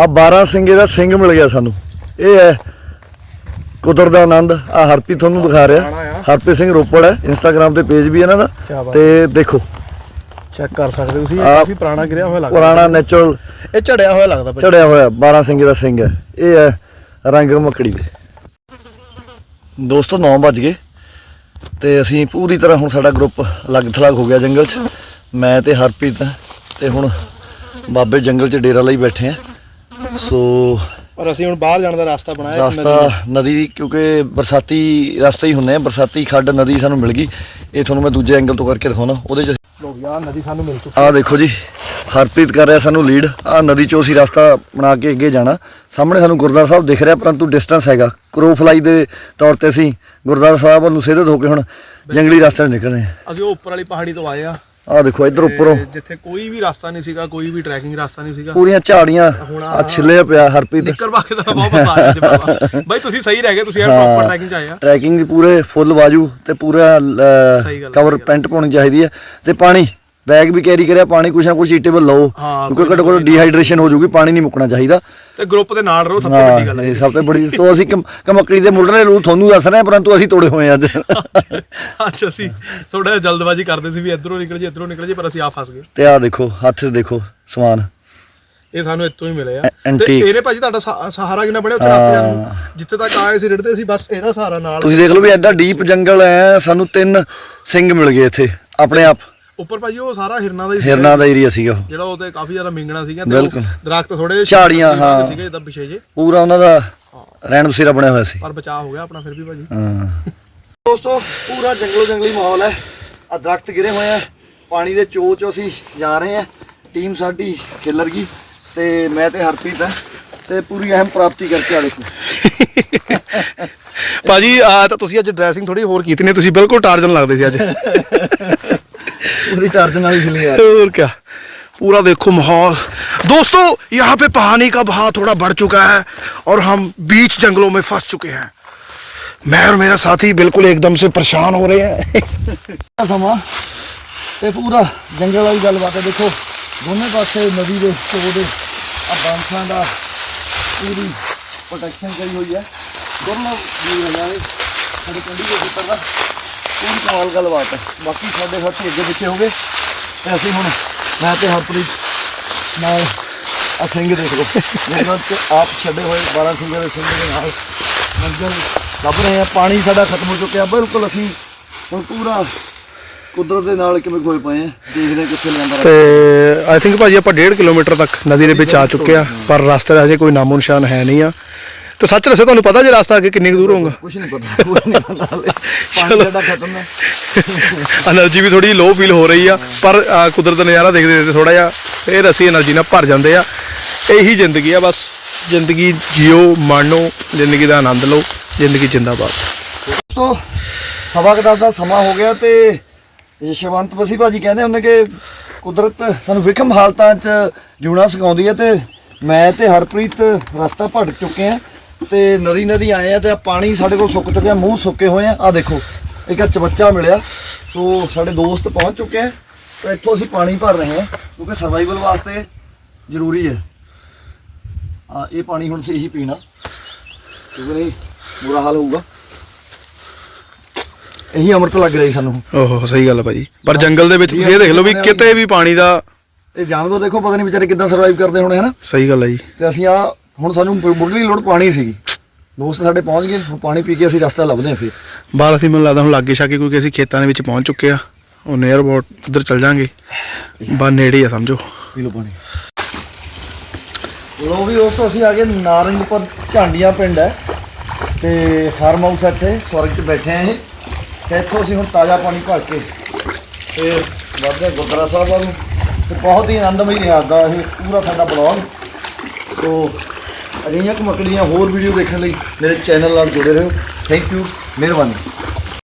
ਆ 12 ਸਿੰਘੇ ਦਾ ਸਿੰਘ ਮਿਲ ਗਿਆ ਸਾਨੂੰ। ਇਹ ਹੈ ਕੁਦਰਤ ਦਾ ਆਨੰਦ। ਆ ਹਰਪ੍ਰੀਤ ਤੁਹਾਨੂੰ ਦਿਖਾ ਰਿਹਾ। ਹਰਪ੍ਰੀਤ ਸਿੰਘ ਰੋਪੜ ਹੈ। ਇੰਸਟਾਗ੍ਰam ਤੇ ਪੇਜ ਵੀ ਇਹਨਾਂ ਦਾ। ਤੇ ਦੇਖੋ। ਚੈੱਕ ਕਰ ਸਕਦੇ ਤੁਸੀਂ। ਆਹ ਕਾਫੀ ਪੁਰਾਣਾ ਗਿਰਿਆ ਹੋਇਆ ਲੱਗਦਾ। ਪੁਰਾਣਾ ਨੈਚੁਰਲ ਇਹ ਝੜਿਆ ਹੋਇਆ ਲੱਗਦਾ ਭਾਈ ਚੜਿਆ ਹੋਇਆ। 12 ਸਿੰਘੇ ਦਾ ਸਿੰਘ ਹੈ। ਇਹ ਹੈ ਰੰਗ ਮੱਕੜੀ ਦੇ। ਦੋਸਤੋ 9 ਵੱਜ ਗਏ। ਤੇ ਅਸੀਂ ਪੂਰੀ ਤਰ੍ਹਾਂ ਹੁਣ ਸਾਡਾ ਗਰੁੱਪ ਅਲੱਗ ਥਲੱਗ ਹੋ ਗਿਆ ਜੰਗਲ 'ਚ। ਮੈਂ ਤੇ ਹਰਪ੍ਰੀਤ ਤੇ ਹੁਣ ਬਾਬੇ ਜੰਗਲ 'ਚ ਡੇਰਾ ਲਈ ਬੈਠੇ ਆ ਸੋ ਪਰ ਅਸੀਂ ਹੁਣ ਬਾਹਰ ਜਾਣ ਦਾ ਰਸਤਾ ਬਣਾਇਆ ਰਸਤਾ ਨਦੀ ਕਿਉਂਕਿ ਬਰਸਾਤੀ ਰਸਤੇ ਹੀ ਹੁੰਦੇ ਆ ਬਰਸਾਤੀ ਖੱਡ ਨਦੀ ਸਾਨੂੰ ਮਿਲ ਗਈ। ਇਹ ਤੁਹਾਨੂੰ ਮੈਂ ਦੂਜੇ ਐਂਗਲ ਤੋਂ ਕਰਕੇ ਦਿਖਾਉਣਾ। ਉਹਦੇ 'ਚ ਲੋਕ ਯਾਰ ਨਦੀ ਸਾਨੂੰ ਮਿਲ ਚੁੱਕੀ ਆਹ ਦੇਖੋ ਜੀ ਹਰਪ੍ਰੀਤ ਕਰ ਰਿਹਾ ਸਾਨੂੰ ਲੀਡ ਆਹ ਨਦੀ ਚੋਂ ਅਸੀਂ ਰਸਤਾ ਬਣਾ ਕੇ ਅੱਗੇ ਜਾਣਾ। ਸਾਹਮਣੇ ਸਾਨੂੰ ਗੁਰਦੁਆਰਾ ਸਾਹਿਬ ਦਿਖ ਰਿਹਾ ਪਰੰਤੂ ਡਿਸਟੈਂਸ ਹੈਗਾ। ਕਰੋ ਫਲਾਈ ਦੇ ਤੌਰ ਤੇ ਅਸੀਂ ਗੁਰਦੁਆਰਾ ਸਾਹਿਬ ਵੱਲ ਨੂੰ ਸਿੱਧੇ ਹੋ ਕੇ ਹੁਣ ਜੰਗਲੀ ਰਸਤੇ 'ਚ ਨਿਕਲ ਰਹੇ ਹਾਂ। ਅਸੀਂ ਉਹ ਉੱਪਰ ਵਾਲੀ ਪਹਾੜੀ ਤੋਂ ਆਏ ਆ ਆਹ ਦੇਖੋ ਇੱਧਰ ਉੱਪਰੋਂ। ਤੇ ਜਿੱਥੇ ਕੋਈ ਵੀ ਰਸਤਾ ਨਹੀਂ ਸੀਗਾ ਕੋਈ ਵੀ ਟਰੈਕਿੰਗ ਰਸਤਾ ਨਹੀਂ ਸੀਗਾ। ਪੂਰੀਆਂ ਝਾੜੀਆਂ ਆ ਛਿੱਲੇ ਪਿਆ ਹਰਪ੍ਰੀਤ। ਨਿੱਕਰ ਪਾ ਕੇ ਤਾਂ ਬਹੁਤ ਪਸੰਦ ਆਇਆ ਜੀ ਬਾਬਾ। ਬਾਈ ਤੁਸੀਂ ਸਹੀ ਰਹਿ ਗਏ ਤੁਸੀਂ ਯਾਰ ਪ੍ਰੋਪਰ ਟਰੈਕਿੰਗ ਚ ਆਏ ਆ। ਟਰੈਕਿੰਗ ਦੀ ਪੂਰੇ ਫੁੱਲ ਬਾਜੂ ਤੇ ਪੂਰਾ ਸਹੀ ਗੱਲ, ਕਵਰ ਪੈਂਟ ਪਾਉਣੀ ਚਾਹੀਦੀ ਹੈ ਤੇ ਪਾਣੀ? ਬੈਗ ਵੀ ਕੈਰੀ ਕਰਿਆ ਪਾਣੀ ਕੁਛ ਨਾ ਕੁਛ ਈਟੇਬਲ ਲਓ। ਹਾਂ, ਕਿਉਂਕਿ ਘੱਟੋ ਘੱਟ ਡੀਹਾਈਡਰੇਸ਼ਨ ਹੋ ਜਾਊਗੀ ਪਾਣੀ ਨਹੀਂ ਮੁੱਕਣਾ ਚਾਹੀਦਾ। ਤੇ ਗਰੁੱਪ ਦੇ ਨਾਲ ਰਹੋ ਸਭ ਤੋਂ ਵੱਡੀ ਗੱਲ ਹਾਂ ਹੈ ਇਹ ਸਭ ਤੋਂ ਬੜੀ ਤੋਂ ਅਸੀਂ ਕਮ- ਕਮਕੜੀ ਦੇ ਮੁੱਢਲੇ ਰੂਲ ਤੁਹਾਨੂੰ ਦੱਸ ਰਹੇ ਹਾਂ ਪਰੰਤੂ ਅਸੀਂ ਤੋੜੇ ਹੋਏ ਹਾਂ ਅੱਜ। ਅੱਜ ਅਸੀਂ ਥੋੜਾ ਜਿਹਾ ਜਲਦਬਾਜ਼ੀ ਕਰਦੇ ਸੀ ਵੀ ਇਧਰੋਂ ਨਿਕਲ ਜੀ ਇਧਰੋਂ ਨਿਕਲ ਜੀ ਪਰ ਅਸੀਂ ਆ ਫਸ ਗਏ। ਤੇ ਆਹ ਦੇਖੋ ਹੱਥ 'ਚ ਦੇਖੋ ਸਮਾਨ। ਇਹ ਸਾਨੂੰ ਇੱਥੋਂ ਹੀ ਮਿਲੇ ਆ। ਐ- ਤੇ antique। ਇਹਨੇ ਭਾਜੀ ਤੁਹਾਡਾ ਸਹਾ- ਸਹਾਰਾ ਕਿੰਨਾ ਬਣਿਆ ਉੱਥੇ ਰਸਤੇ ਨੂੰ ਜਿੱਥੇ ਤੱਕ ਆਏ ਸੀ ਰਿੜਦੇ ਸੀ ਬਸ ਇਹਦਾ ਸਹਾਰਾ ਨਾਲ। ਤੁਸੀਂ ਦੇਖ ਲਓ ਵੀ ਐਡਾ ਡੀਪ ਜੰਗਲ ਹੈ ਸਾਨੂੰ ਤਿੰਨ ਸਿੰਘ ਮਿਲ ਗਏ ਇੱਥੇ ਆਪਣੇ ਆਪ। ਉੱਪਰ ਭਾਜੀ ਉਹ ਸਾਰਾ ਹਿਰਨਾ ਦਾ ਹੀ। ਹਿਰਨਾ ਦਾ ਏਰੀਆ ਸੀਗਾ ਉਹ। ਜਿਹੜਾ ਉਹਦੇ ਕਾਫੀ ਜ਼ਿਆਦਾ ਮਿੰਗਣਾ ਸੀਗਾ ਉਹ ਬਿਲਕੁਲ। ਦਰਖਤ ਥੋੜੇ ਝਾੜੀਆਂ, ਹਾਂ। ਸੀਗੇ ਇਦਾਂ ਪਿਛੇ ਜੇ ਪੂਰਾ ਉਹਨਾਂ ਦਾ ਰਹਿਣ ਬਸੇਰਾ ਬਣਿਆ ਹੋਇਆ ਸੀ। ਪਰ ਬਚਾਅ ਹੋ ਗਿਆ ਆਪਣਾ ਫਿਰ ਵੀ ਭਾਜੀ। ਹਾਂ। ਦੋਸਤੋ ਪੂਰਾ ਜੰਗਲੋ ਜੰਗਲੀ ਮਾਹੌਲ ਹੈ। ਆ ਦਰਖਤ ਗਿਰੇ ਹੋਏ ਆ। ਪਾਣੀ ਦੇ ਚੋ ਚੋ ਅਸੀਂ ਜਾ ਰਹੇ ਆ ਟੀਮ ਸਾਡੀ ਖਿਲਰ ਗਈ ਤੇ ਮੈਂ ਤੇ ਹਰਪ੍ਰੀਤ ਆ ਤੇ ਪੂਰੀ ਅਹਿਮ ਪ੍ਰਾਪਤੀ ਕਰਕੇ ਆ ਦੇਖੋ। ਭਾਜੀ ਆ ਤਾਂ ਤੁਸੀਂ ਅੱਜ ਡਰੈਸਿੰਗ ਥੋੜੀ ਹੋਰ ਕੀਤੀ ਨੇ। ਤੁਸੀਂ ਬਿਲਕੁਲ ਟਾਰਜਨ ਲੱਗਦੇ ਸੀ ਅੱਜ। ਪੂਰੀ ਟਰਜਨ ਵਾਲੀ ਫੀਲਿੰਗ ਆ और क्या पूरा देखो माहौल दोस्तों यहाँ पे पानी का बहाव थोड़ा बढ़ चुका है और हम बीच जंगलों में फंस चुके हैं मैं और मेरा साथी बिल्कुल एकदम से परेशान हो रहे हैं ਸਮਾਂ ਤੇ ਪੂਰਾ ਜੰਗਲ ਵਾਲੀ ਗੱਲਬਾਤ ਹੈ ਦੇਖੋ ਦੋਨੇ ਪਾਸੇ ਨਦੀ ਦੇ ਚੋ ਦੇ ਆ ਬਾਂਸਾਂ ਦਾ ਪੂਰੀ ਪ੍ਰੋਟੈਕਸ਼ਨ ਕਰੀ ਹੋਈ ਹੈ ਦੋਨੋਂ ਵੀ ਰਿਹਾ ਹੈ ਸਾਡੇ ਕੰਢੀ ਦੇ ਉੱਪਰ ਦਾ ਪੂਰੀ ਕਮਾਲ ਗੱਲਬਾਤ ਹੈ। ਬਾਕੀ ਸਾਡੇ ਸਾਥੀ ਅੱਗੇ ਪਿੱਛੇ ਹੋ ਗਏ। ਤੇ ਅਸੀਂ ਹੁਣ, ਮੈਂ ਤੇ ਹਰਪ੍ਰੀਤ ਨਾਲ ਆ ਸਿੰਘ ਦੇਖ ਲਓ। ਜੰਗਲ ਤੇ ਆਪ ਛੱਡੇ ਹੋਏ 12 ਸਿੰਘਾਂ ਦੇ ਸਿੰਘ ਦੇ ਨਾਲ। ਮੰਜ਼ਲ ਲੱਭ ਰਹੇ ਆ ਪਾਣੀ ਸਾਡਾ ਖਤਮ ਹੋ ਚੁੱਕਿਆ। ਬਿਲਕੁਲ ਅਸੀਂ ਹੁਣ ਪੂਰਾ ਕੁਦਰਤ ਦੇ ਨਾਲ ਕਿਵੇਂ ਖੋਏ ਪਏ ਆ ਦੇਖਦੇ ਹਾਂ ਕਿੱਥੇ ਲਿਆਂਦਾ ਤੇ ਆਈ ਥਿੰਕ ਭਾਜੀ ਆਪਾਂ 1.5 ਕਿਲੋਮੀਟਰ ਤੱਕ ਨਦੀ ਦੇ ਵਿੱਚ ਆ ਚੁੱਕੇ ਆ ਪਰ ਰਸਤੇ ਦਾ ਹਜੇ ਕੋਈ ਨਾਮੋ ਨਿਸ਼ਾਨ ਹੈ ਨਹੀਂ ਆ। ਤੇ ਸੱਚ ਦੱਸੋ ਤੁਹਾਨੂੰ ਪਤਾ ਜੇ ਰਸਤਾ ਅੱਗੇ ਕਿੰਨੀ ਕੁ ਦੂਰ ਹੋਊਗਾ। ਕੁਝ ਨਹੀਂ ਪਤਾ ਕੁਝ ਨਹੀਂ ਪਤਾ ਹਾਲੇ। ਪਾਣੀ ਖਤਮ ਹੈ। એનર્ਜੀ ਵੀ ਥੋੜੀ ਲੋ ਫੀਲ ਹੋ ਰਹੀ ਆ ਪਰ ਕੁਦਰਤ ਦਾ ਨਜ਼ਾਰਾ ਦੇਖਦੇ ਦੇਖਦੇ ਥੋੜਾ ਜਿਹਾ ਇਹ ਅਸੀਂ ਐਨਰਜੀ ਨਾਲ ਭਰ ਜਾਂਦੇ ਆ। ਇਹੀ ਜ਼ਿੰਦਗੀ ਆ ਬਸ। ਜ਼ਿੰਦਗੀ ਜਿਓ ਮਾਣੋ ਜ਼ਿੰਦਗੀ ਦਾ ਆਨੰਦ ਲਓ ਜ਼ਿੰਦਗੀ ਜਿੰਦਾਬਾਦ। ਦੋਸਤੋ ਸਵਾ ਕੁ ਦਾ ਸਮਾਂ ਹੋ ਗਿਆ ਤੇ ਯਸ਼ਵੰਤ ਬਸੀ ਭਾਜੀ ਕਹਿੰਦੇ ਹੁੰਦੇ ਕਿ ਕੁਦਰਤ ਸਾਨੂੰ ਵਿਖਮ ਹਾਲਤਾਂ 'ਚ ਜਿਉਣਾ ਸਿਖਾਉਂਦੀ ਹੈ ਤੇ ਮੈਂ ਤੇ ਹਰਪ੍ਰੀਤ ਰਸਤਾ ਭਟਕ ਚੁੱਕੇ ਆ ਤੇ ਨਦੀ ਨਦੀ ਆਏ ਆ ਤੇ ਆਹ ਪਾਣੀ ਸਾਡੇ ਕੋਲ ਸੁੱਕ ਚੁੱਕਿਆ ਮੂੰਹ ਸੁੱਕੇ ਹੋਏ ਆ। ਆ ਦੇਖੋ ਇੱਕ ਆ ਚਬੱਚਾ ਮਿਲਿਆ। ਸੋ ਸਾਡੇ ਦੋਸਤ ਪਹੁੰਚ ਚੁੱਕੇ ਆ ਤੇ ਇੱਥੋਂ ਅਸੀਂ ਪਾਣੀ ਭਰ ਰਹੇ ਹਾਂ ਕਿਉਂਕਿ ਸਰਵਾਈਵਲ ਵਾਸਤੇ ਜ਼ਰੂਰੀ ਹੈ ਆ ਇਹ ਪਾਣੀ ਹੁਣ ਅਸੀਂ ਇਹੀ ਪੀਣਾ। ਕਿਉਂਕਿ ਨਹੀਂ ਬੁਰਾ ਹਾਲ ਹੋਊਗਾ। ਇਹੀ ਅੰਮ੍ਰਿਤ ਲੱਗ ਰਹੀ ਸਾਨੂੰ। ਓਹੋ ਸਹੀ ਗੱਲ ਆ ਭਾਜੀ। ਪਰ ਜੰਗਲ ਦੇ ਵਿੱਚ ਤੁਸੀਂ ਇਹ ਦੇਖ ਲਓ ਵੀ ਕਿਤੇ ਵੀ ਪਾਣੀ ਦਾ ਇਹ ਜਾਨਵਰ ਦੇਖੋ ਪਤਾ ਨਹੀਂ ਵਿਚਾਰੇ ਕਿੱਦਾਂ ਸਰਵਾਈਵ ਕਰਦੇ ਹੋਣੇ ਹਨਾ? ਸਹੀ ਗੱਲ ਆ ਜੀ। ਤੇ ਅਸੀਂ ਆ ਹੁਣ ਸਾਨੂੰ ਮੁੱਢਲੀ ਲੋੜ ਪਾਣੀ ਸੀਗੀ। ਦੋਸਤ ਸਾਡੇ ਪਹੁੰਚ ਗਏ ਹੁਣ ਪਾਣੀ ਪੀ ਕੇ ਅਸੀਂ ਰਸਤਾ ਲੱਭਦੇ ਹਾਂ ਫਿਰ। ਬਾਹਰ ਅਸੀਂ ਮੈਨੂੰ ਲੱਗਦਾ ਹੁਣ ਲਾਗੇ ਛਾਗੇ ਕਿਉਂਕਿ ਅਸੀਂ ਖੇਤਾਂ ਦੇ ਵਿੱਚ ਪਹੁੰਚ ਚੁੱਕੇ ਆ ਉਹ ਨੀਅਰ ਅਬਾਊਟ ਉਧਰ ਚੱਲ ਜਾਾਂਗੇ। ਬਾ ਨੇੜੇ ਆ ਸਮਝੋ। ਪੀ ਲਓ ਪਾਣੀ। ਲੋ ਵੀ ਉਸ ਤੋਂ ਅਸੀਂ ਆ ਗਏ ਨਾਰੰਗਪੁਰ ਝਾਂਡੀਆਂ ਪਿੰਡ ਹੈ। ਤੇ ਫਾਰਮ ਹਾਊਸ ਹੈ ਇੱਥੇ ਸਵਰਗ 'ਚ ਬੈਠੇ ਆ ਇਹ ਤੇ ਇੱਥੋਂ ਅਸੀਂ ਹੁਣ ਤਾਜ਼ਾ ਪਾਣੀ ਭਰ ਕੇ ਤੇ ਵੱਧਦੇ ਗੁਰਦੁਆਰਾ ਸਾਹਿਬ ਵੱਲ ਨੂੰ। ਤੇ ਬਹੁਤ ਹੀ ਆਨੰਦਮਈ ਰਿਹਾ ਦਾ ਇਹ ਪੂਰਾ ਸਾਡਾ ਬਲੌਗ ਸੋ ਅਜਿਹੀਆਂ ਘਮਕੜੀਆਂ ਹੋਰ ਵੀਡੀਓ ਦੇਖਣ ਲਈ ਮੇਰੇ ਚੈਨਲ ਨਾਲ ਜੁੜੇ ਰਹੋ। ਥੈਂਕ ਯੂ ਮਿਹਰਬਾਨੀ।